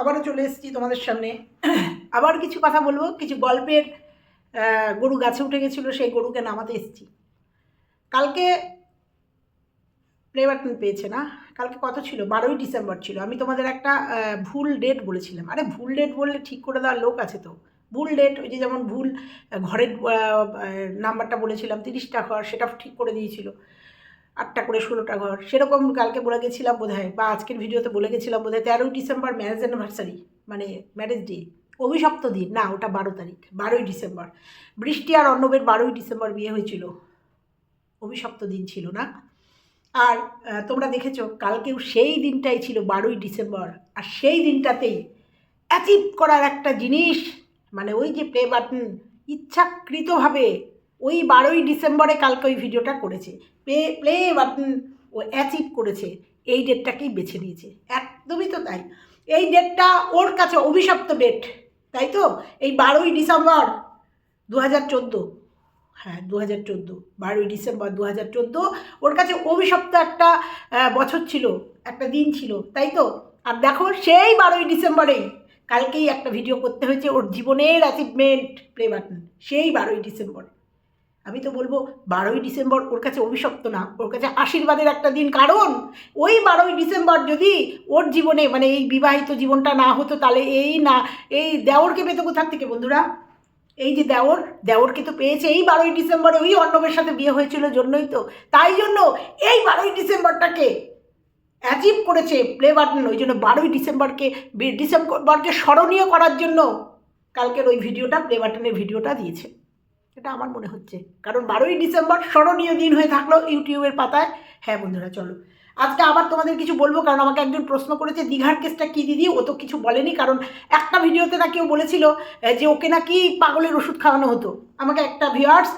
আবারও চলে এসেছি তোমাদের সামনে। আবার কিছু কথা বলব, কিছু গল্পের গরু গাছে উঠে গেছিল, সেই গরুকে নামাতে এসেছি। কালকে প্লে পেয়েছে না? কালকে কত ছিল? বারোই ডিসেম্বর ছিল। আমি তোমাদের একটা ভুল ডেট বলেছিলাম। আরে, ভুল ডেট বললে ঠিক করে দেওয়ার লোক আছে তো। ভুল ডেট ওই যে যেমন ভুল ঘরের নাম্বারটা বলেছিলাম, তিরিশটা ঘর সেটা ঠিক করে দিয়েছিল। আটটা করে ষোলোটা ঘর। সেরকম কালকে বলে গেছিলাম বোধ বা আজকের ভিডিওতে বলে গেছিলাম বোধ হয় তেরোই ডিসেম্বর ম্যারেজ অ্যানিভার্সারি মানে ম্যারেজ ডে অভিশপ্ত দিন। না, ওটা বারো তারিখ, বারোই ডিসেম্বর। বৃষ্টি আর অন্নবের বারোই ডিসেম্বর বিয়ে হয়েছিল। অভিশপ্ত দিন ছিল না। আর তোমরা দেখেছ, কালকেও সেই দিনটাই ছিল বারোই ডিসেম্বর। আর সেই দিনটাতেই অ্যাচিভ করার একটা জিনিস মানে ওই যে প্লে বাটন ইচ্ছাকৃতভাবে ওই বারোই ডিসেম্বরে কালকে ওই ভিডিওটা করেছে। প্লে প্লে বাটন ও অ্যাচিভ করেছে। এই ডেটটাকেই বেছে নিয়েছে। একদমই তো তাই। এই ডেটটা ওর কাছে অভিশপ্ত ডেট তাই তো? এই বারোই ডিসেম্বর দু হাজার চোদ্দ। হ্যাঁ দু হাজার চোদ্দ। বারোই ডিসেম্বর দু হাজার চোদ্দ। ওর কাছে অভিশপ্ত একটা বছর ছিল, একটা দিন ছিল, তাই তো? আর দেখো, সেই বারোই ডিসেম্বরেই কালকেই একটা ভিডিও করতে হয়েছে ওর জীবনের অ্যাচিভমেন্ট প্লে বাটন সেই বারোই ডিসেম্বর। আমি তো বলব বারোই ডিসেম্বর ওর কাছে অভিশপ্ত না, ওর কাছে আশীর্বাদের একটা দিন। কারণ ওই বারোই ডিসেম্বর যদি ওর জীবনে মানে এই বিবাহিত জীবনটা না হতো, তাহলে এই না, এই দেওরকে পেতো কোথার থেকে বন্ধুরা? এই যে দেওর, দেওরকে তো পেয়েছে এই বারোই ডিসেম্বরে, ওই অর্ণবের সাথে বিয়ে হয়েছিল জন্যই তো। তাই জন্য এই বারোই ডিসেম্বরটাকে অ্যাচিভ করেছে প্লে বাটন ওই জন্য বারোই ডিসেম্বরকে ডিসেম্বরকে স্মরণীয় করার জন্য কালকের ওই ভিডিওটা প্লে বাটনের ভিডিওটা দিয়েছে। এটা আমার মনে হচ্ছে। কারণ বারোই ডিসেম্বর স্মরণীয় দিন হয়ে থাকল ইউটিউবের পাতায়। হ্যাঁ বন্ধুরা, চলো। আজকে আবার তোমাদের কিছু বলব, কারণ আমাকে একজন প্রশ্ন করেছে, দীঘার কেসটা কী দিদি? ও তো কিছু বলেনি, কারণ একটা ভিডিওতে না কেউ বলেছিল যে ওকে নাকি পাগলের ওষুধ খাওয়ানো হতো। আমাকে একটা ভিউয়ার্স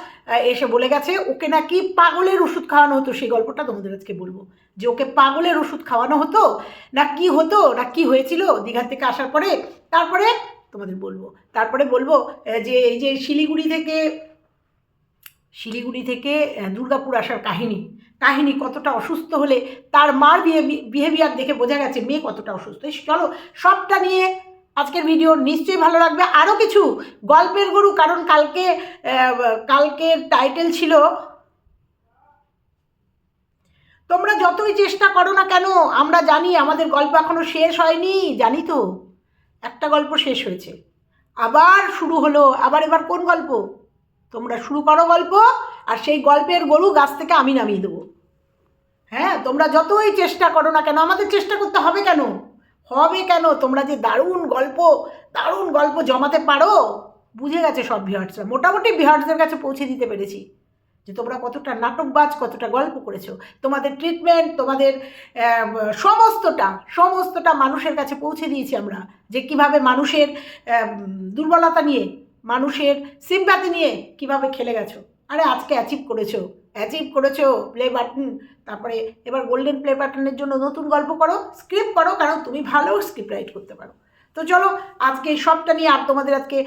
এসে বলে গেছে, ওকে নাকি পাগলের ওষুধ খাওয়ানো হতো। সেই গল্পটা তোমাদের আজকে বলব। যে ওকে পাগলের ওষুধ খাওয়ানো হতো, না কি হতো, না কি হয়েছিল দীঘা থেকে আসার পরে, তারপরে তোমাদের বলব। তারপরে বলব যে এই যে শিলিগুড়ি থেকে শিলিগুড়ি থেকে দুর্গাপুর আসার কাহিনী। কাহিনী কতটা অসুস্থ হলে তার মার বিহেভিয়ার দেখে বোঝা গেছে মেয়ে কতটা অসুস্থ। চলো সবটা নিয়ে আজকের ভিডিও নিশ্চয়ই ভালো লাগবে। আরও কিছু গল্পের গরু, কারণ কালকে কালকের টাইটেল ছিল, তোমরা যতই চেষ্টা করো না কেন, আমরা জানি আমাদের গল্প এখনও শেষ হয়নি, জানি তো? একটা গল্প শেষ হয়েছে। আবার শুরু হলো, আবার এবার কোন গল্প? তোমরা শুরু করো গল্প, আর সেই গল্পের গরু গাছ থেকে আমি নামিয়ে দেবো। হ্যাঁ তোমরা যতই চেষ্টা করো না কেন, আমাদের চেষ্টা করতে হবে কেন? হবে কেন? তোমরা যে দারুণ গল্প দারুণ গল্প জমাতে পারো? বুঝে গেছে সব ভিহার্সরা মোটামুটি ভিহার্সদের কাছে পৌঁছে দিতে পেরেছি যে তোমরা কতটা নাটকবাজ, কতটা গল্প করেছ। তোমাদের ট্রিটমেন্ট তোমাদের সমস্তটা সমস্তটা মানুষের কাছে পৌঁছে দিয়েছি আমরা যে কীভাবে মানুষের দুর্বলতা নিয়ে মানুষের সিম্প্যাথি নিয়ে কীভাবে খেলে গেছো? আরে আজকে অ্যাচিভ করেছ। অ্যাচিভ করেছ প্লে বাটন তারপরে এবার গোল্ডেন প্লে বাটনের জন্য নতুন গল্প করো স্ক্রিপ্ট করো, কারণ তুমি ভালো স্ক্রিপ্ট রাইট করতে পারো। তো চলো, আজকে সবটা নিয়ে আর তোমাদের আজকে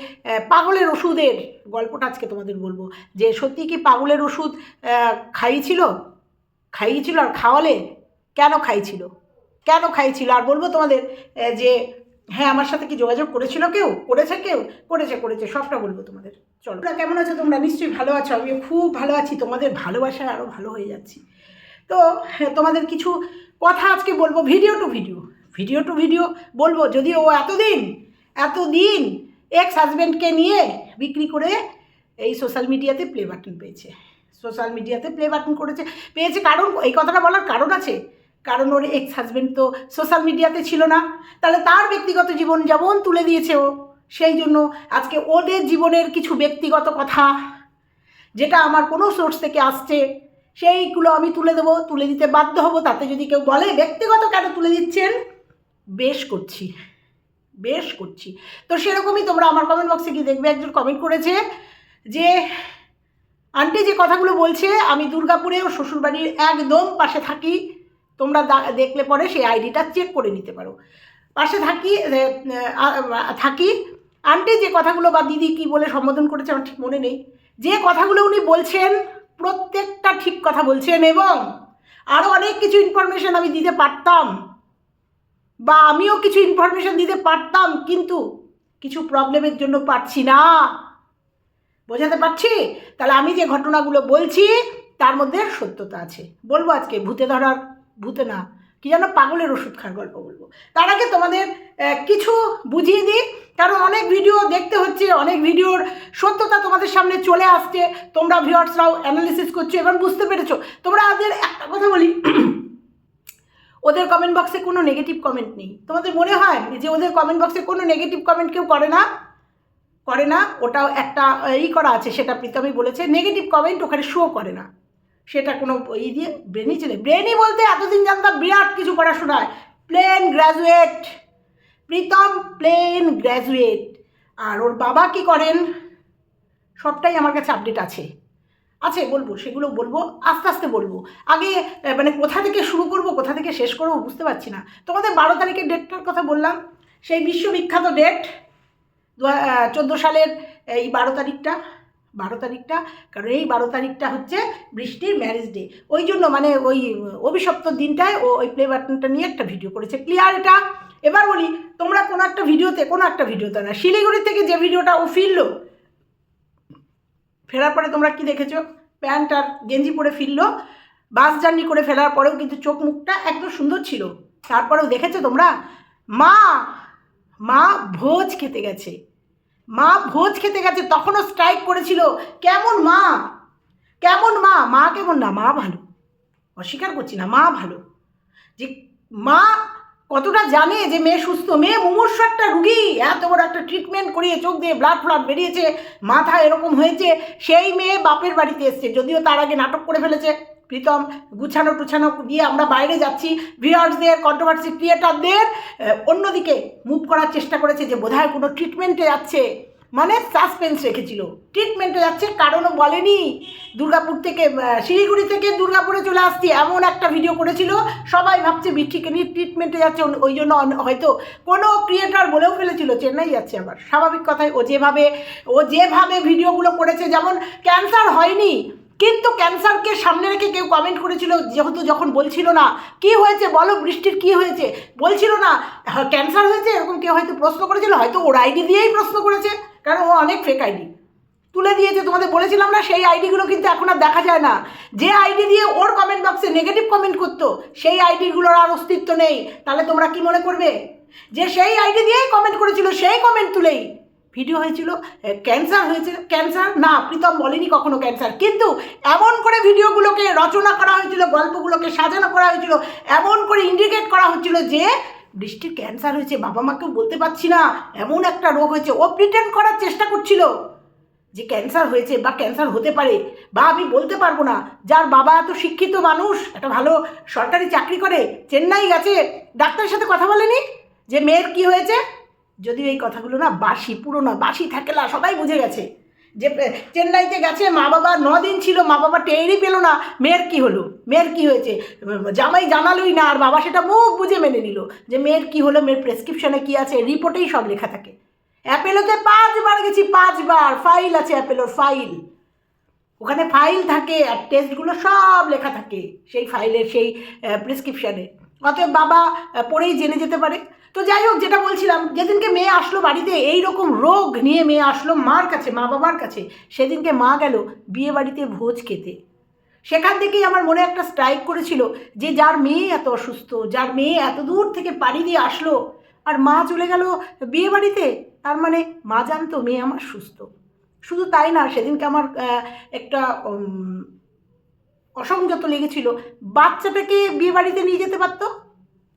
পাগলের ওষুধের গল্পটা আজকে তোমাদের বলব। যে সত্যি কি পাগলের ওষুধ খাইয়েছিল? খাইয়েছিল আর খাওয়ালে? কেন খাইছিল কেন খাইছিল আর বলব তোমাদের যে হ্যাঁ আমার সাথে কি যোগাযোগ করেছিল কেউ? করেছে কেউ? করেছে করেছে। সবটা বলব তোমাদের। চলো। তোমরা কেমন আছো? তোমরা নিশ্চয়ই ভালো আছো। আমিও খুব ভালো আছি। তোমাদের ভালোবাসায় আরও ভালো হয়ে যাচ্ছি। তো হ্যাঁ, তোমাদের কিছু কথা আজকে বলব video to video. Video to video বলব যদি ও এতদিন এতদিন এক্স হাজব্যান্ডকে নিয়ে বিক্রি করে এই সোশ্যাল মিডিয়াতে প্লে বাটন পেয়েছে। সোশ্যাল মিডিয়াতে প্লে বাটন করেছে। পেয়েছে কারণ এই কথাটা বলার কারণ আছে। কারণ ওর এক্স হাজব্যান্ড তো সোশ্যাল মিডিয়াতে ছিল না। তাহলে তার ব্যক্তিগত জীবন যেমন তুলে দিয়েছে ও, সেই জন্য আজকে ওদের জীবনের কিছু ব্যক্তিগত কথা যেটা আমার কোনো সোর্স থেকে আসছে, সেইগুলো আমি তুলে দেবো, তুলে দিতে বাধ্য হব। তাতে যদি কেউ বলে ব্যক্তিগত কেন তুলে দিচ্ছেন? বেশ করছি বেশ করছি। তো সেরকমই তোমরা আমার কমেন্ট বক্সে গিয়ে দেখবে, একজন কমেন্ট করেছে যে, আন্টি যে কথাগুলো বলছে, আমি দুর্গাপুরে ও শ্বশুরবাড়ির একদম পাশে থাকি। তোমরা দেখলে পরে সেই আইডিটা চেক করে নিতে পারো। পাশে থাকি থাকি। আন্টি যে কথাগুলো বা দিদি কি বলে সম্বোধন করেছে আমার ঠিক মনে নেই। যে কথাগুলো উনি বলছেন, প্রত্যেকটা ঠিক কথা বলছেন এবং আরও অনেক কিছু ইনফরমেশন আমি দিতে পারতাম বা আমিও কিছু ইনফরমেশন দিতে পারতাম, কিন্তু কিছু প্রবলেমের জন্য পারছি না। বোঝাতে পারছি? তাহলে আমি যে ঘটনাগুলো বলছি, তার মধ্যে সত্যতা আছে। বলব আজকে ভূতে ধরার ভূতে না, কি যেন পাগলের ওষুধ খাওয়ার গল্প বলব। তার আগে তোমাদের কিছু বুঝিয়ে দিই, কারণ অনেক ভিডিও দেখতে হচ্ছে, অনেক ভিডিওর সত্যতা তোমাদের সামনে চলে আসছে। তোমরা ভিউয়ার্সরাও অ্যানালিসিস করছ এবার বুঝতে পেরেছ। তোমরা ওদের একটা কথা বলি। ওদের কমেন্ট বক্সে কোনো নেগেটিভ কমেন্ট নেই। তোমাদের মনে হয় যে ওদের কমেন্ট বক্সে কোনো নেগেটিভ কমেন্ট কেউ করে না? করে না? ওটাও একটা, ই করা আছে, সেটা প্রীতমই বলেছে। নেগেটিভ কমেন্ট ওখানে শো করে না। সেটা কোনো ই দিয়ে ব্রেনই চলে ব্রেনই বলতে এতদিন জানতাম বিরাট কিছু পড়াশোনায়। Plain graduate Pritam plain graduate আর ওর বাবা কি করেন? সবটাই আমার কাছে আপডেট আছে। আছে, বলব, সেগুলো বলব, আস্তে আস্তে বলব। আগে মানে কোথা থেকে শুরু করব, কোথা থেকে শেষ করব বুঝতে পারছি না। তোমাদের বারো তারিখের ডেটটার কথা বললাম। সেই বিশ্ববিখ্যাত ডেট দু চোদ্দ সালের, এই বারো তারিখটা। বারো তারিখটা, কারণ এই বারো তারিখটা হচ্ছে বৃষ্টির ম্যারেজ ডে ওই জন্য মানে ওই অভিশপ্ত দিনটায় ও ওই প্লে বাটনটা নিয়ে একটা ভিডিও করেছে। ক্লিয়ার এটা? এবার বলি, তোমরা কোনো একটা ভিডিওতে কোনো একটা ভিডিওতে না, শিলিগুড়ি থেকে যে ভিডিওটা ও ফিরলো, ফেরার পরে তোমরা কি দেখেছ? প্যান্ট আর গেঞ্জি পরে ফিরলো। বাস জার্নি করে ফেরার পরেও কিন্তু চোখ মুখটা একদম সুন্দর ছিল। তারপরেও দেখেছ তোমরা? মা মা ভোজ খেতে গেছে। মা ভোজ খেতে গেছে, তখনও স্ট্রাইক করেছিল। কেমন মা? কেমন মা? মা কেমন না? মা ভালো। অস্বীকার করছি না, মা ভালো। যে মা কতটা জানে যে মেয়ে সুস্থ? মেয়ে মুমূর্ষ একটা রুগী। এত বড় একটা ট্রিটমেন্ট করিয়ে চোখ দিয়ে ব্লাড ফ্লাড বেরিয়েছে, মাথা এরকম হয়েছে, সেই মেয়ে বাপের বাড়িতে এসছে, যদিও তার আগে নাটক করে ফেলেছে। প্রীতম গুছানো টুছানো দিয়ে আমরা বাইরে যাচ্ছি। ভিউয়ার্সদের কন্ট্রোভার্সি ক্রিয়েটারদের অন্যদিকে মুভ করার চেষ্টা করেছে যে বোধহয় কোনো ট্রিটমেন্টে যাচ্ছে। মানে সাসপেন্স রেখেছিল। ট্রিটমেন্টে যাচ্ছে কারণও বলেনি। দুর্গাপুর থেকে শিলিগুড়ি থেকে দুর্গাপুরে চলে আসছি। এমন একটা ভিডিও করেছিল। সবাই ভাবছে বিট্টিকে নিয়ে ট্রিটমেন্টে যাচ্ছে ওই জন্য হয়তো কোনো ক্রিয়েটার বলেও ফেলেছিল। চেন্নাই যাচ্ছে আবার। স্বাভাবিক কথাই ও যেভাবে ও যেভাবে ভিডিওগুলো করেছে, যেমন ক্যান্সার হয়নি। কিন্তু ক্যান্সারকে সামনে রেখে কেউ কমেন্ট করেছিল, যেহেতু যখন বলছিল না, কি হয়েছে বলো? বৃষ্টির কি হয়েছে? বলছিল না ক্যান্সার হয়েছে? এরকম কেউ হয়তো প্রশ্ন করেছিল, হয়তো ওর আইডি দিয়েই প্রশ্ন করেছে, কারণ ও অনেক ফেক আইডি তুলে দিয়েছে, তোমাদের বলেছিলাম না, সেই আইডিগুলো কিন্তু এখন আর দেখা যায় না। যে আইডি দিয়ে ওর কমেন্ট বক্সে নেগেটিভ কমেন্ট করতো, সেই আইডিগুলোর আর অস্তিত্ব নেই। তাহলে তোমরা কি মনে করবে? যে সেই আইডি দিয়েই কমেন্ট করেছিল, সেই কমেন্ট তুলেই। ভিডিও হয়েছিল ক্যান্সার হয়েছে ক্যান্সার না, প্রীতম বলেনি কখনো ক্যান্সার কিন্তু এমন করে ভিডিওগুলোকে রচনা করা হয়েছিল, গল্পগুলোকে সাজানো করা হয়েছিল, এমন করে ইন্ডিকেট করা হচ্ছিল যে বৃষ্টির ক্যান্সার হয়েছে, বাবা মাকেও বলতে পারছি না, এমন একটা রোগ হয়েছে। ও প্রিটেন্ড করার চেষ্টা করছিল যে ক্যান্সার হয়েছে বা ক্যান্সার হতে পারে বা আমি বলতে পারব না। যার বাবা এত শিক্ষিত মানুষ, একটা ভালো সরকারি চাকরি করে, চেন্নাই গেছে, ডাক্তারের সাথে কথা বলেনি যে মেয়ের কি হয়েছে? যদিও এই কথাগুলো না বাসি, পুরোনো, বাসি থাকেলা, সবাই বুঝে গেছে। যে চেন্নাইতে গেছে, মা বাবা ন দিন ছিল, মা বাবা টেরই পেল না, মেয়ের কি হলো? মেয়ের কি হয়েছে? জামাই জানালোই না, আর বাবা সেটা মুখ বুঝে মেনে নিল যে মেয়ের কি হলো, মেয়ের প্রেসক্রিপশনে কি আছে, রিপোর্টেই সব লেখা থাকে। অ্যাপেলোতে পাঁচবার গেছি, পাঁচবার ফাইল আছে অ্যাপেলোর ফাইল ওখানে ফাইল থাকে, আর টেস্টগুলো সব লেখা থাকে, সেই ফাইলের সেই প্রেসক্রিপশানে অতএব বাবা পড়েই জেনে যেতে পারে। তো যাই হোক, যেটা বলছিলাম, যেদিনকে মেয়ে আসলো বাড়িতে এই রকম রোগ নিয়ে মেয়ে আসলো মার কাছে, মা বাবার কাছে। সেদিনকে মা গেল বিয়ে বাড়িতে ভোজ খেতে। সেখান থেকেই আমার মনে একটা স্ট্রাইক করেছিল যে, যার মেয়ে এত অসুস্থ, যার মেয়ে এত দূর থেকে পাড়ি দিয়ে আসলো, আর মা চলে গেল বিয়ে বাড়িতে তার মানে মা জানতো মেয়ে আমার সুস্থ। শুধু তাই না, সেদিনকে আমার একটা অসংযত লেগেছিল। বাচ্চাটাকে বিয়ে বাড়িতে নিয়ে যেতে পারতো?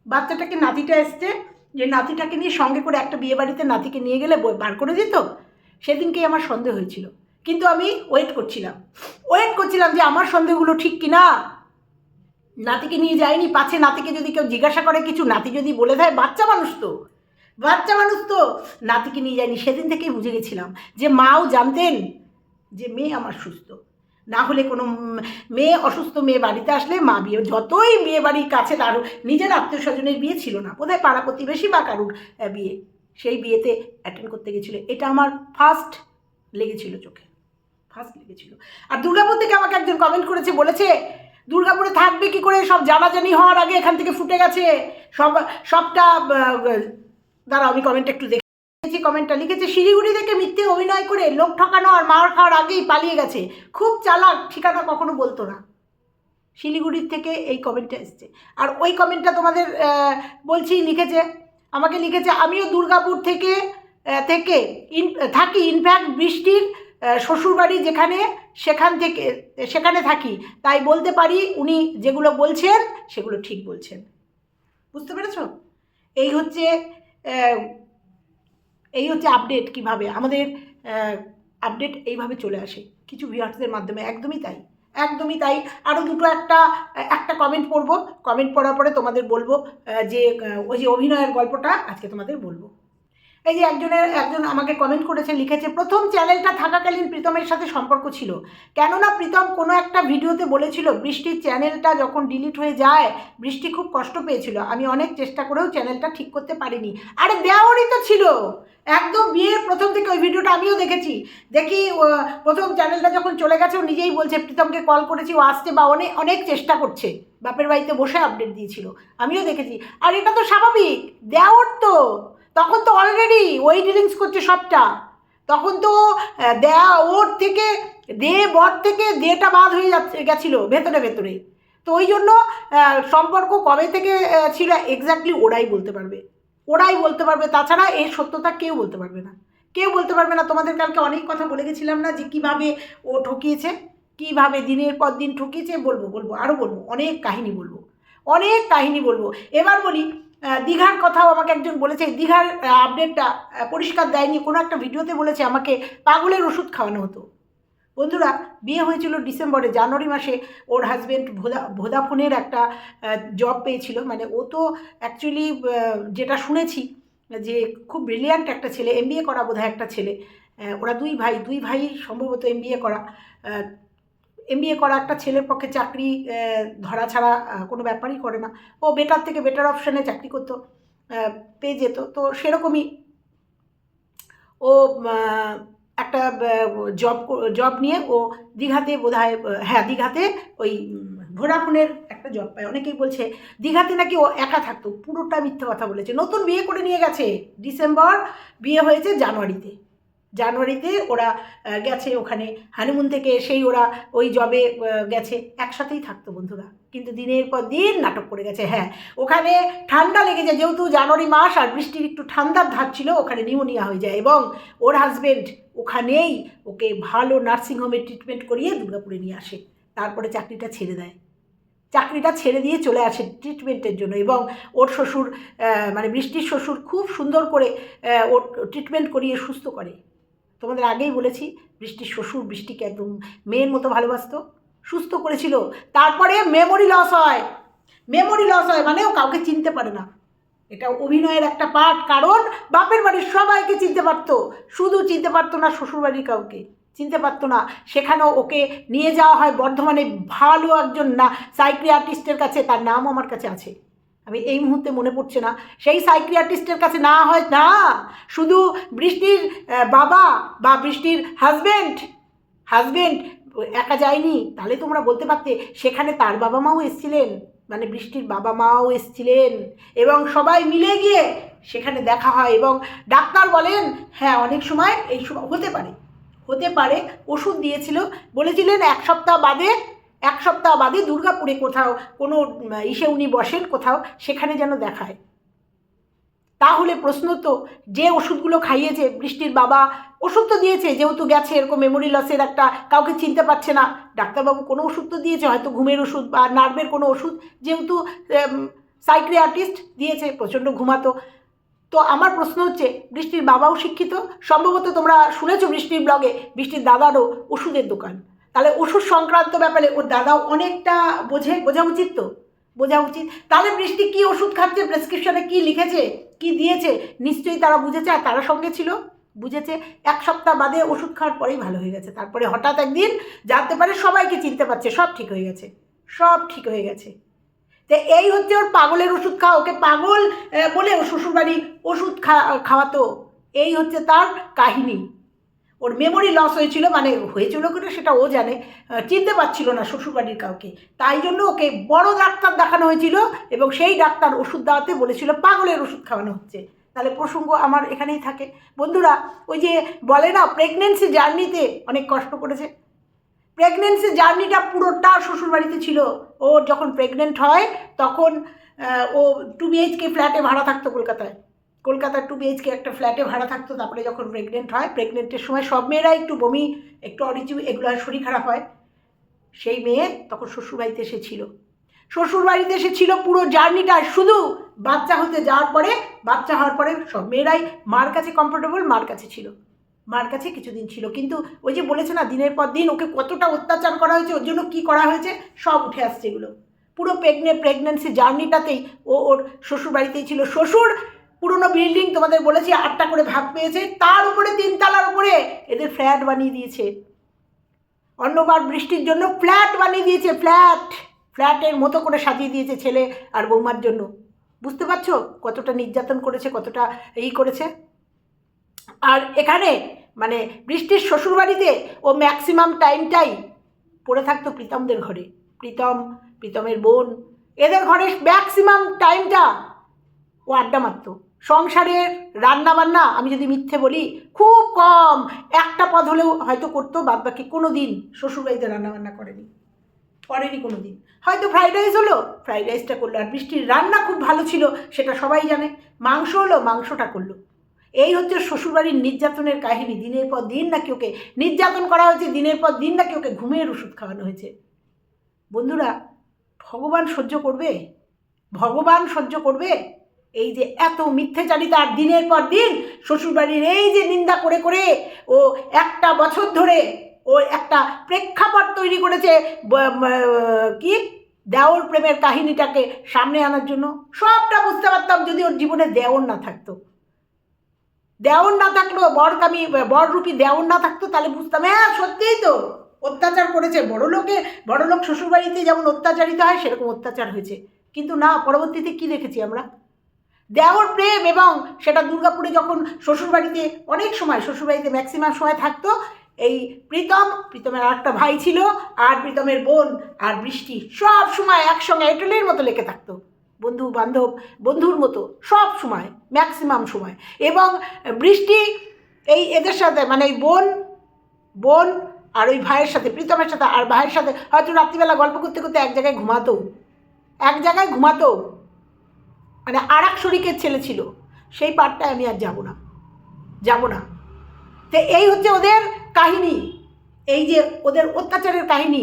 বাচ্চাটাকে নাতিটা এসছে যে নাতিটাকে নিয়ে সঙ্গে করে একটা বিয়ে বাড়িতে নাতিকে নিয়ে গেলে বার করে দিত, সেদিনকেই আমার সন্দেহ হয়েছিল। কিন্তু আমি ওয়েট করছিলাম। ওয়েট করছিলাম যে আমার সন্দেহগুলো ঠিক কি না নাতিকে নিয়ে যায়নি, পাছে নাতিকে যদি কেউ জিজ্ঞাসা করে কিছু, নাতি যদি বলে দেয়, বাচ্চা মানুষ তো। বাচ্চা মানুষ তো। নাতিকে নিয়ে যায়নি, সেদিন থেকেই বুঝে গেছিলাম যে মাও জানতেন যে মেয়ে আমার সুস্থ। না হলে কোনো মেয়ে, অসুস্থ মেয়ে বাড়িতে আসলে মা বিয়ে, যতই বিয়ে বাড়ির কাছে তার নিজের আত্মীয় স্বজনের বিয়ে ছিল না। বোধহয় পাড়া প্রতিবেশী বা কারুর বিয়ে। সেই বিয়েতে অ্যাটেন্ড করতে গেছিল। এটা আমার ফার্স্ট লেগেছিল চোখে। ফার্স্ট লেগেছিল। আর দুর্গাপুর থেকে আমাকে একজন কমেন্ট করেছে, বলেছে, দুর্গাপুরে থাকবে কি করে? সব জানাজানি হওয়ার আগে এখান থেকে ফুটে গেছে। সব, সবটা দাঁড়া আমি কমেন্ট একটু কমেন্টটা লিখেছে, শিলিগুড়ি থেকে মিথ্যে অভিনয় করে লোক ঠকানো আর মার খাওয়ার আগেই পালিয়ে গেছে। খুব চালাক, ঠিকানা কখনো বলতো না। শিলিগুড়ির থেকে এই কমেন্টটা এসছে। আর ওই কমেন্টটা তোমাদের বলছি, লিখেছে, আমাকে লিখেছে, আমিও দুর্গাপুর থেকে থেকে ইন থাকি। ইনফ্যাক্ট বৃষ্টির শ্বশুরবাড়ি যেখানে, সেখান থেকে, সেখানে থাকি। তাই বলতে পারি, উনি যেগুলো বলছেন, সেগুলো ঠিক বলছেন। বুঝতে পেরেছ? এই হচ্ছে এই হচ্ছে আপডেট কীভাবে? আমাদের আপডেট এইভাবে চলে আসে। কিছু ভিউয়ার্সদের মাধ্যমে, একদমই তাই। একদমই তাই। আরও দুটো একটা একটা কমেন্ট পড়ব। কমেন্ট পড়ার পরে তোমাদের বলব যে ওই যে অভিনয়ের গল্পটা, আজকে তোমাদের বলব। এই যে একজনের, একজন আমাকে কমেন্ট করেছে, লিখেছে, প্রথম চ্যানেলটা থাকাকালীন প্রীতমের সাথে সম্পর্ক ছিল। কেননা প্রীতম কোনো একটা ভিডিওতে বলেছিল বৃষ্টির চ্যানেলটা যখন ডিলিট হয়ে যায়, বৃষ্টি খুব কষ্ট পেয়েছিল। আমি অনেক চেষ্টা করেও চ্যানেলটা ঠিক করতে পারিনি। আরে দেওয়ারই তো ছিল। একদম বিয়ের প্রথম থেকে ওই ভিডিওটা আমিও দেখেছি। দেখি প্রথম চ্যানেলটা যখন চলে গেছে, ও নিজেই বলছে, প্রীতমকে কল করেছি, ও আসছে বা অনেক অনেক চেষ্টা করছে। বাপের বাড়িতে বসে আপডেট দিয়েছিল। আমিও দেখেছি। আর এটা তো স্বাভাবিক। দেওয়ার তো। তখন তো অলরেডি ওই ডিলিংস করছে সবটা। তখন তো দেয়া, ওর থেকে, দে, বর থেকে দেটা বাদ হয়ে যাচ্ছে, গেছিল ভেতরে ভেতরে। তো ওই জন্য সম্পর্ক কবে থেকে ছিল এক্স্যাক্টলি ওরাই বলতে পারবে। ওরাই বলতে পারবে, তাছাড়া এর সত্যতা কেউ বলতে পারবে না। কেউ বলতে পারবে না, তোমাদের কালকে অনেক কথা বলে গেছিলাম না যে কীভাবে ও ঠকিয়েছে, কীভাবে দিনের পর দিন ঠকিয়েছে, বলব বলব আরও বলব, অনেক কাহিনী বলব। অনেক কাহিনী বলব। এবার বলি দীঘার কথাও আমাকে একজন বলেছে। দীঘার আপডেটটা পরিষ্কার দেয়নি। কোনো একটা ভিডিওতে বলেছে আমাকে পাগলের ওষুধ খাওয়ানো হতো। বন্ধুরা, বিয়ে হয়েছিল ডিসেম্বরে, জানুয়ারি মাসে। ওর হাজব্যান্ড ভোদা, ভোদাফোনের একটা জব পেয়েছিল। মানে ও তো অ্যাকচুয়ালি যেটা শুনেছি, যে খুব ব্রিলিয়ান্ট একটা ছেলে এম করা বোধহয় একটা ছেলে। ওরা দুই ভাই দুই ভাই সম্ভবত এম করা। এম করা একটা ছেলের পক্ষে চাকরি ধরা ছাড়া কোনো ব্যাপারই করে না। ও বেটার থেকে বেটার অপশানে চাকরি করতো পেয়ে যেত। তো সেরকমই ও একটা জব জব নিয়ে ও দীঘাতে বোধহয় আহ, হ্যাঁ দীঘাতে ওই ভোডাফোনের একটা জব পায়। অনেকেই বলছে দীঘাতে নাকি ও একা থাকতো পুরোটা মিথ্যে কথা বলেছে। নতুন বিয়ে করে নিয়ে গেছে ডিসেম্বর বিয়ে হয়েছে জানুয়ারিতে। জানুয়ারিতে ওরা গেছে ওখানে। হানিমুন থেকে এসেই ওরা ওই জবে গেছে। একসাথেই থাকতো বন্ধুরা। কিন্তু দিনের পর দিন নাটক করে গেছে হ্যাঁ। ওখানে ঠান্ডা লেগে যায়। যেহেতু জানুয়ারি মাস আর বৃষ্টির একটু ঠান্ডার ধার ছিল, ওখানে নিউমোনিয়া হয়ে যায়। এবং ওর হাজবেন্ড ওখানেই ওকে ভালো নার্সিংহোমে ট্রিটমেন্ট করিয়ে দুর্গাপুরে নিয়ে আসে। তারপরে চাকরিটা ছেড়ে দেয়। চাকরিটা ছেড়ে দিয়ে চলে আসে ট্রিটমেন্টের জন্য। এবং ওর শ্বশুর মানে বৃষ্টির শ্বশুর খুব সুন্দর করে ওর ট্রিটমেন্ট করিয়ে সুস্থ করে। তোমাদের আগেই বলেছি বৃষ্টির শ্বশুর বৃষ্টিকে একদম মেয়ের মতো ভালোবাসতো, সুস্থ করেছিল। তারপরে মেমোরি লস হয়। মেমোরি লস হয় মানে ও কাউকে চিনতে পারে না। এটা অভিনয়ের একটা পার্ট কারণ বাপের বাড়ির সবাইকে চিনতে পারতো। শুধু চিনতে পারতো না শ্বশুরবাড়ির কাউকে। চিনতে পারতো না। সেখানেও ওকে নিয়ে যাওয়া হয়। বর্ধমানে ভালো একজন না সাইক্রিয়াটিস্টের কাছে, তার নাম আমার কাছে আছে। আমি এই মুহূর্তে মনে পড়ছে না। সেই সাইক্রিয়াটিস্টের কাছে না হয়, না। শুধু বৃষ্টির বাবা বা বৃষ্টির হাজবেন্ড হাজবেন্ড একা যায়নি। তাহলে তোমরা বলতে পারতে, সেখানে তার বাবা মাও এসেছিলেন? মানে বৃষ্টির বাবা মাও এসেছিলেন। এবং সবাই মিলে গিয়ে সেখানে দেখা হয় এবং ডাক্তার বলেন হ্যাঁ অনেক সময় এই সময় হতে পারে। হতে পারে, ওষুধ দিয়েছিল। বলেছিলেন, এক সপ্তাহ বাদে এক সপ্তাহ বাদে দুর্গাপুরে কোথাও কোনো ইসে উনি বসেন কোথাও, সেখানে যেন দেখায়। তাহলে প্রশ্ন তো, যে ওষুধগুলো খাইয়েছে, বৃষ্টির বাবা ওষুধ তো দিয়েছে, যেহেতু গেছে, এরকম মেমোরি লসের একটা কাউকে চিনতে পারছে না। ডাক্তারবাবু কোনো ওষুধ তো দিয়েছে, হয়তো ঘুমের ওষুধ বা নার্ভের কোনো ওষুধ, যেহেতু সাইক্রিয়াটিস্ট দিয়েছে, প্রচণ্ড ঘুমাতো। তো আমার প্রশ্ন হচ্ছে, বৃষ্টির বাবাও শিক্ষিত? সম্ভবত তোমরা শুনেছো বৃষ্টির ব্লগে বৃষ্টির দাদারও ওষুধের দোকান। তাহলে ওষুধ সংক্রান্ত ব্যাপারে ওর দাদাও অনেকটা বোঝে, বোঝা উচিত তো, বোঝা উচিত। তাহলে বৃষ্টি কি ওষুধ খাচ্ছে প্রেসক্রিপশনে কি লিখেছে, কি দিয়েছে, নিশ্চয়ই তারা বুঝেছে আর তারা সঙ্গে ছিল, বুঝেছে। এক সপ্তাহ বাদে ওষুধ খাওয়ার পরেই ভালো হয়ে গেছে। তারপরে হঠাৎ একদিন জানতে পারে সবাইকে চিনতে পারছে, সব ঠিক হয়ে গেছে, সব ঠিক হয়ে গেছে। তো এই হচ্ছে ওর পাগলের ওষুধ খাওয়া, ওকে পাগল বলে শ্বশুরবাড়ি ওষুধ খা, খাওয়াতো। এই হচ্ছে তার কাহিনী। ওর মেমোরি লস হয়েছিল মানে হয়েছিল করে সেটা ও জানে চিনতে পারছিল না শ্বশুরবাড়ির কাউকে। তাই জন্য ওকে বড় ডাক্তার দেখানো হয়েছিল এবং সেই ডাক্তার ওষুধ দেওয়াতে বলেছিল, পাগলের ওষুধ খাওয়ানো হচ্ছে। তাহলে প্রসঙ্গ আমার এখানেই থাকে। বন্ধুরা, ওই যে বলে না প্রেগনেন্সি জার্নিতে অনেক কষ্ট করেছে। প্রেগনেন্সি জার্নিটা পুরোটা শ্বশুরবাড়িতে ছিল। ও যখন প্রেগনেন্ট হয়, তখন ও টু বিএইচকে ফ্ল্যাটে ভাড়া থাকতো কলকাতায়। কলকাতার টু বিএইচকে একটা ফ্ল্যাটে ভাড়া থাকতো তারপরে যখন প্রেগনেন্ট হয় প্রেগনেন্টের সময় সব মেয়েরা একটু বমি একটু অরিচু এগুলো হয়, শরীর খারাপ হয়। সেই মেয়ে তখন শ্বশুরবাড়িতে এসেছিল। শ্বশুরবাড়িতে এসেছিল পুরো জার্নিটা শুধু বাচ্চা হতে যাওয়ার পরে বাচ্চা হওয়ার পরে সব মেয়েরাই মার কাছে কমফোর্টেবল মার কাছে ছিল। মার কাছে কিছুদিন ছিল। কিন্তু ওই যে বলেছে না দিনের পর দিন ওকে কতটা অত্যাচার করা হয়েছে ওর জন্য কী করা হয়েছে সব উঠে আসছে এগুলো। পুরো প্রেগনে প্রেগনেন্সি জার্নিটাতেই ও ওর শ্বশুর বাড়িতেই ছিল। শ্বশুর পুরনো বিল্ডিং তোমাদের বলেছি, আটটা করে ভাগ পেয়েছে, তার উপরে তিনতলার উপরে এদের ফ্ল্যাট বানিয়ে দিয়েছে। অন্যবার বৃষ্টির জন্য ফ্ল্যাট বানিয়ে দিয়েছে ফ্ল্যাট ফ্ল্যাটের মতো করে সাজিয়ে দিয়েছে ছেলে আর বৌমার জন্য। বুঝতে পারছ কতটা নির্যাতন করেছে, কতটা এই করেছে? আর এখানে মানে বৃষ্টির শ্বশুরবাড়িতে ও ম্যাক্সিমাম টাইমটাই পড়ে থাকতো প্রীতমদের ঘরে। প্রীতম, প্রীতমের বোন, এদের ঘরে ম্যাক্সিমাম টাইমটা ও আড্ডা মারতো। সংসারের রান্না বান্না আমি যদি মিথ্যে বলি, খুব কম। একটা পদ হলেও হয়তো করতো বাদ বাকি কোনো দিন শ্বশুরবাড়িতে রান্না বান্না করেনি। করেনি কোনো দিন হয়তো ফ্রাইড রাইস হলো ফ্রাইড রাইসটা করল, আর বৃষ্টির রান্না খুব ভালো ছিল, সেটা সবাই জানে। মাংস হলো, মাংসটা করল। এই হচ্ছে শ্বশুরবাড়ির নির্যাতনের কাহিনী। দিনের পর দিন নাকি ওকে নির্যাতন করা হয়েছে, দিনের পর দিন নাকি ওকে ঘুমের ওষুধ খাওয়ানো হয়েছে। বন্ধুরা, ভগবান সহ্য করবে? ভগবান সহ্য করবে? এই যে এত মিথ্যেচারিতা আর দিনের পর দিন শ্বশুরবাড়ির এই যে নিন্দা করে করে ও একটা বছর ধরে ও একটা প্রেক্ষাপট তৈরি করেছে কি? দেওর প্রেমের কাহিনীটাকে সামনে আনার জন্য। সবটা বুঝতে পারতাম যদি ওর জীবনে দেওর না থাকতো। দেওর না থাকল, বরকামি, বররূপী দেওর না থাকতো, তাহলে বুঝতাম হ্যাঁ সত্যিই তো। অত্যাচার করেছে বড় লোকে বড় লোক শ্বশুরবাড়িতে যেমন অত্যাচারিত হয়, সেরকম অত্যাচার হয়েছে। কিন্তু না, পরবর্তীতে কি দেখেছি আমরা? দেওর প্রেম এবং সেটা দুর্গাপুরে যখন শ্বশুরবাড়িতে, অনেক সময় শ্বশুরবাড়িতে ম্যাক্সিমাম সময় থাকতো, এই প্রীতম, প্রীতমের আরেকটা ভাই ছিল, আর প্রীতমের বোন আর বৃষ্টি, সব সময় একসঙ্গে এটেলের মতো লেগে থাকতো। বন্ধু বান্ধব, বন্ধুর মতো, সব সময় ম্যাক্সিমাম সময়। এবং বৃষ্টি এই এদের সাথে মানে এই বোন বোন আর ওই ভাইয়ের সাথে, প্রীতমের সাথে আর ভাইয়ের সাথে, হয়তো রাত্রিবেলা গল্প করতে করতে এক জায়গায় ঘুমাতো। এক জায়গায় ঘুমাতো। মানে আর এক শরিকের ছেলে ছিল, সেই পার্টটায় আমি আর যাব না যাব না। তো এই হচ্ছে ওদের কাহিনী, এই যে ওদের অত্যাচারের কাহিনী,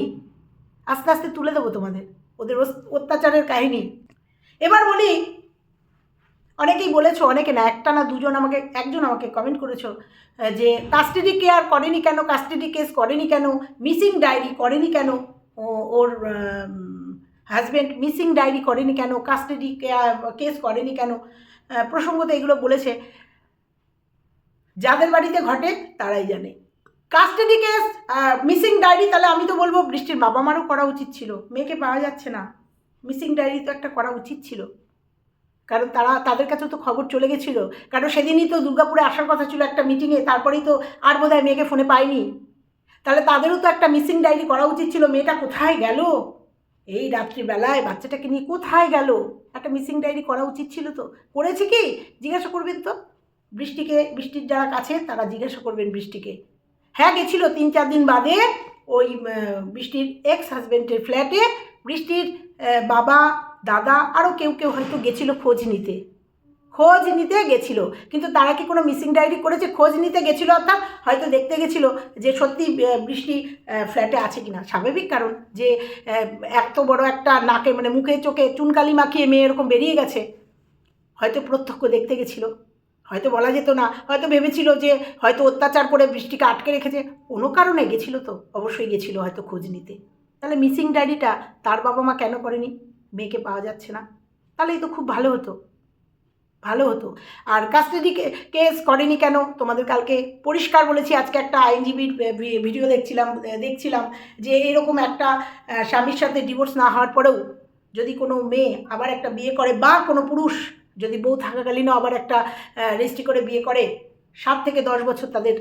আস্তে আস্তে তুলে দেবো তোমাদের, ওদের অত্যাচারের কাহিনী। এবার বলি, অনেকেই বলেছ, অনেকে না একটা না দুজন আমাকে, একজন আমাকে কমেন্ট করেছ যে কাস্টাডি কেয়ার করেনি কেন কাস্টাডি কেস করেনি কেন মিসিং ডায়েরি করেনি কেন ওর হাজব্যান্ড মিসিং ডায়েরি করেনি কেন? কাস্টাডি কেস করেনি কেন? প্রসঙ্গত এগুলো বলেছে। যাদের বাড়িতে ঘটে, তারাই জানে। কাস্টাডি কেস মিসিং ডায়েরি, তাহলে আমি তো বলব বৃষ্টির বাবা মারও করা উচিত ছিল। মেয়েকে পাওয়া যাচ্ছে না। মিসিং ডায়েরি তো একটা করা উচিত ছিল। কারণ তারা, তাদের কাছেও তো খবর চলে গেছিল। কারণ সেদিনই তো দুর্গাপুরে আসার কথা ছিল একটা মিটিংয়ে, তারপরেই তো আর বোধহয় মেয়েকে ফোনে পায়নি। তাহলে তাদেরও তো একটা মিসিং ডায়েরি করা উচিত ছিল। মেয়েটা কোথায় গেল? এই রাত্রিবেলায় বাচ্চাটাকে নিয়ে কোথায় গেল? একটা মিসিং ডায়েরি করা উচিত ছিল তো। করেছে কি? জিজ্ঞাসা করবেন তো। বৃষ্টিকে, বৃষ্টির যারা কাছে, তারা জিজ্ঞাসা করবেন বৃষ্টিকে। হ্যাঁ গেছিল তিন চার দিন বাদে ওই বৃষ্টির এক্স হাজব্যান্ডের ফ্ল্যাটে বৃষ্টির বাবা, দাদা আরও কেউ কেউ হয়তো গেছিল খোঁজ নিতে। খোঁজ নিতে গেছিল। কিন্তু তারা কি কোনো মিসিং ডায়েরি করেছে? খোঁজ নিতে গেছিল অর্থাৎ হয়তো দেখতে গেছিল যে সত্যি বৃষ্টি ফ্ল্যাটে আছে কি না স্বাভাবিক কারণ যে এত বড় একটা নাকে মানে মুখে, চোখে চুনকালি মাখিয়ে মেয়ে এরকম বেরিয়ে গেছে। হয়তো প্রত্যক্ষ দেখতে গেছিল। হয়তো বলা যেত না। হয়তো ভেবেছিল যে, হয়তো অত্যাচার করে বৃষ্টিকে আটকে রেখেছে। কোনো কারণে গেছিল তো। অবশ্যই গেছিল হয়তো খোঁজ নিতে। তাহলে মিসিং ডায়েরিটা তার বাবা মা কেন করেনি? মেয়েকে পাওয়া যাচ্ছে না। তাহলে এই তো খুব ভালো হতো। ভালো হতো। আর কাস্টাডি কেস করেনি কেন? তোমাদের কালকে পরিষ্কার বলেছি, আজকে একটা আইনজীবীর ভিডিও দেখছিলাম দেখছিলাম যে এরকম একটা স্বামীর সাথে ডিভোর্স না হওয়ার পরেও যদি কোনো মেয়ে আবার একটা বিয়ে করে বা কোনো পুরুষ যদি বউ থাকাকালীনও আবার একটা রেজিস্ট্রি করে বিয়ে করে, সাত থেকে দশ বছর তাদের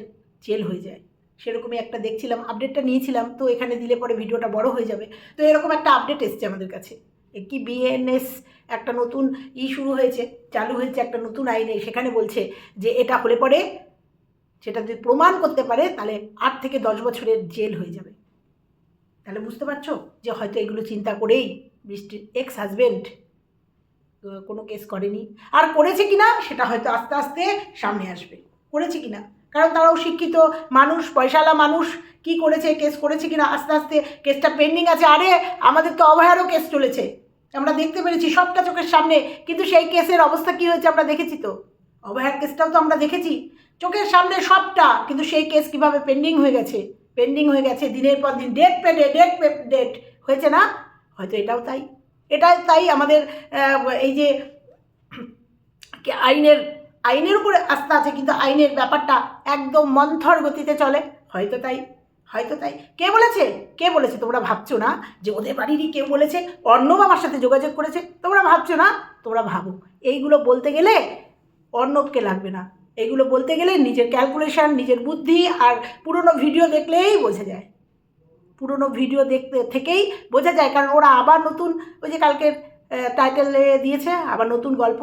জেল হয়ে যায়। সেরকমই একটা দেখছিলাম আপডেটটা নিয়েছিলাম, তো এখানে দিলে পরে ভিডিওটা বড় হয়ে যাবে। তো এরকম একটা আপডেট এসছে আমাদের কাছে। কি বিএনএস একটা নতুন ই শুরু হয়েছে, চালু হয়েছে একটা নতুন আইনে, সেখানে বলছে যে এটা হলে পরে সেটা যদি প্রমাণ করতে পারে, তাহলে আট থেকে দশ বছরের জেল হয়ে যাবে। তাহলে বুঝতে পারছ যে হয়তো এগুলো চিন্তা করেই বৃষ্টির এক্স হাজবেন্ড কোনো কেস করেনি। আর করেছে কিনা, সেটা হয়তো আস্তে আস্তে সামনে আসবে। করেছে কি না কারণ তারাও শিক্ষিত মানুষ, পয়সাওয়ালা মানুষ, কি করেছে, কেস করেছে কিনা, আস্তে আস্তে কেসটা পেন্ডিং আছে। আরে, আমাদের তো অভয়ারও কেস চলেছে। আমরা দেখতে পেরেছি, সবটা চোখের সামনে। কিন্তু সেই কেসের অবস্থা কি হয়েছে আমরা দেখেছি তো? অভয়ার কেসটাও তো আমরা দেখেছি। চোখের সামনে সবটা, কিন্তু সেই কেস কীভাবে পেন্ডিং হয়ে গেছে? পেন্ডিং হয়ে গেছে, দিনের পর দিন ডেট পে ডেট ডেট পে ডেট হয়েছে না? হয়তো এটাও তাই। এটাই তাই আমাদের এই যে, আইনের আইনের উপরে আস্থা আছে, কিন্তু আইনের ব্যাপারটা একদম মন্থর গতিতে চলে। হয়তো তাই। হয়তো তাই। কে বলেছে? কে বলেছে? তোমরা ভাবছ না যে ওদের বাড়িরই কেউ বলেছে? অর্ণব আমার সাথে যোগাযোগ করেছে। তোমরা ভাবছ না? তোমরা ভাবো। এইগুলো বলতে গেলে অর্ণবকে লাগবে না। এগুলো বলতে গেলে নিজের ক্যালকুলেশন নিজের বুদ্ধি আর পুরনো ভিডিও দেখলেই বোঝা যায়। পুরনো ভিডিও দেখতে থেকেই বোঝা যায়। কারণ ওরা আবার নতুন ওই যে কালকের টাইটেলে দিয়েছে, আবার নতুন গল্প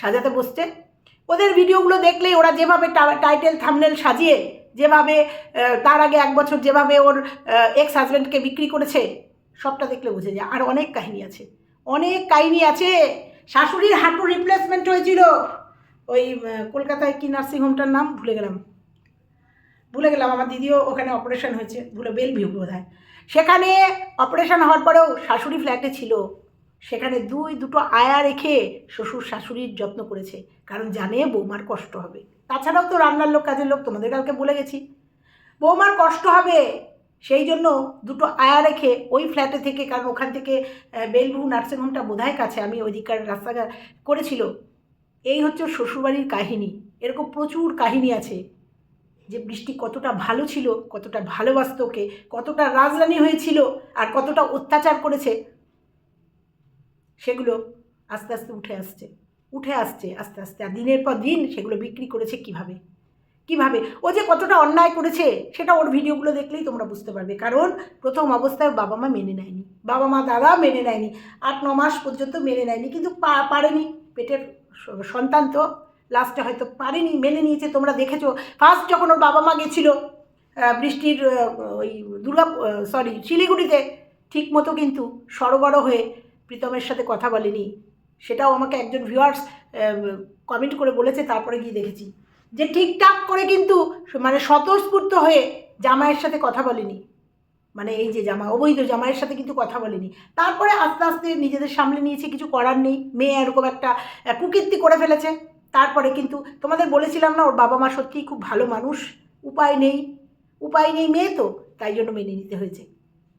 সাজাতে বসছে। ওদের ভিডিওগুলো দেখলেই ওরা যেভাবে টাইটেল থামনেল সাজিয়ে যেভাবে তার আগে এক বছর যেভাবে ওর এক্স হাজব্যান্ডকে বিক্রি করেছে, সবটা দেখলে বুঝে যায়। আর অনেক কাহিনী আছে। অনেক কাহিনী আছে। শাশুড়ির হাঁটু রিপ্লেসমেন্ট হয়েছিল। ওই কলকাতায় কি নার্সিংহোমটার নাম? ভুলে গেলাম। ভুলে গেলাম, আমার দিদিও ওখানে অপারেশন হয়েছে। ভুলে, বেলভিউ বোধ হয় সেখানে অপারেশন হওয়ার পরেও শাশুড়ি ফ্ল্যাটে ছিল। সেখানে দুই, দুটো আয়া রেখে শ্বশুর শাশুড়ির যত্ন করেছে। কারণ জানে বৌমার কষ্ট হবে। তাছাড়াও তো রান্নার লোক কাজের লোক, তোমাদের কালকে বলে গেছি। বৌমার কষ্ট হবে, সেই জন্য দুটো আয়া রেখে ওই ফ্ল্যাটে থেকে, কারণ ওখান থেকে বেলভু নার্সিংহোমটা বোধহয় কাছে, আমি ওইদিককার রাস্তাঘাট করেছিল। এই হচ্ছে শ্বশুরবাড়ির কাহিনী। এরকম প্রচুর কাহিনী আছে, যে বৃষ্টি কতটা ভালো ছিল, কতটা ভালোবাসত ওকে, কতটা রাজরানী হয়েছিল, আর কতটা অত্যাচার করেছে, সেগুলো আস্তে আস্তে উঠে আসছে। উঠে আসছে আস্তে আস্তে, আর দিনের পর দিন সেগুলো বিক্রি করেছে কীভাবে? কীভাবে? ও যে কতটা অন্যায় করেছে, সেটা ওর ভিডিওগুলো দেখলেই তোমরা বুঝতে পারবে। কারণ প্রথম অবস্থায় বাবা মা মেনে নেয়নি। বাবা মা, দাদা মেনে নেয়নি। আট, ন মাস পর্যন্ত মেনে নেয়নি। কিন্তু পারেনি। পেটের সন্তান তো। লাস্টে হয়তো পারেনি, মেনে নিয়েছে। তোমরা দেখেছ। ফার্স্ট যখন ওর বাবা মা গেছিল বৃষ্টির ওই দুর্গা সরি শিলিগুড়িতে, ঠিক মতো কিন্তু সরবর হয়ে প্রীতমের সাথে কথা বলেনি। সেটাও আমাকে একজন ভিউয়ার্স কমেন্ট করে বলেছে, তারপরে গিয়ে দেখেছি। যে ঠিকঠাক করে কিন্তু মানে স্বতঃস্ফূর্ত হয়ে জামাইয়ের সাথে কথা বলেনি। মানে এই যে জামা, অবৈধ জামাইয়ের সাথে কিন্তু কথা বলেনি। তারপরে আস্তে আস্তে নিজেদের সামলে নিয়েছে, কিছু করার নেই। মেয়ে এরকম একটা কুকীর্তি করে ফেলেছে। তারপরে কিন্তু তোমাদের বলেছিলাম না, ওর বাবা মা সত্যিই খুব ভালো মানুষ। উপায় নেই। উপায় নেই মেয়ে তো, তাই জন্য মেনে নিতে হয়েছে।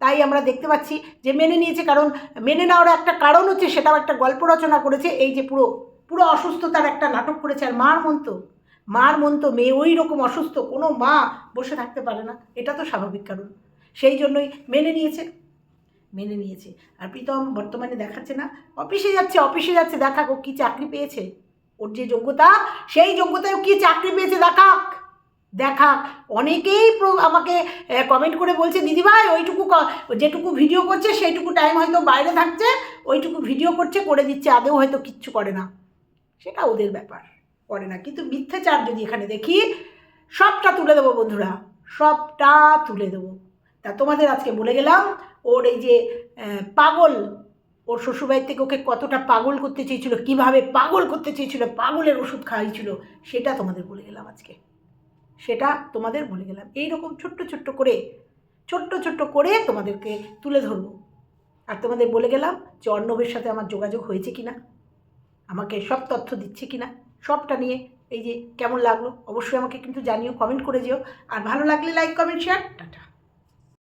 তাই আমরা দেখতে পাচ্ছি যে মেনে নিয়েছে, কারণ মেনে নেওয়ার একটা কারণ হচ্ছে সেটাও একটা গল্প রচনা করেছে, এই যে পুরো পুরো অসুস্থতার একটা নাটক করেছে, আর মার মন তো, মার মন তো, মেয়ে ওই রকম অসুস্থ, কোনো মা বসে থাকতে পারে না, এটা তো স্বাভাবিক কারণ, সেই জন্যই মেনে নিয়েছে মেনে নিয়েছে, আর প্রীতম বর্তমানে দেখাচ্ছে না, অফিসে যাচ্ছে অফিসে যাচ্ছে দেখাক ও কী চাকরি পেয়েছে, ওর যে যোগ্যতা, সেই যোগ্যতায় কী চাকরি পেয়েছে দেখাক দেখাক অনেকেই প্র- আমাকে কমেন্ট করে বলছে, দিদিভাই, ওইটুকু যেটুকু ভিডিও করছে, সেইটুকু টাইম হয়তো বাইরে থাকছে, ওইটুকু ভিডিও করছে, করে দিচ্ছে আদেও হয়তো কিচ্ছু করে না। সেটা ওদের ব্যাপার, করে না। কিন্তু মিথ্যাচার যদি এখানে দেখি, সবটা তুলে দেবো বন্ধুরা, সবটা তুলে দেবো। তা তোমাদের আজকে বলে গেলাম, ওর এই যে পাগল, ওর শ্বশুরবাড়ি থেকে ওকে কতটা পাগল করতে চেয়েছিল, কীভাবে পাগল করতে চেয়েছিল, পাগলের ওষুধ খাওয়াইছিল সেটা তোমাদের বলে গেলাম আজকে। সেটা তোমাদের বলে গেলাম। এই রকম ছোট্ট ছোট্ট করে, ছোট্ট ছোট্ট করে তোমাদেরকে তুলে ধরব। আর তোমাদের বলে গেলাম যে অর্ণবের সাথে আমার যোগাযোগ হয়েছে কি না আমাকে সব তথ্য দিচ্ছে কি না সবটা নিয়ে এই যে কেমন লাগল অবশ্যই আমাকে কিন্তু জানিও কমেন্ট করে যেও। আর ভালো লাগলে লাইক কমেন্ট শেয়ার টাটা।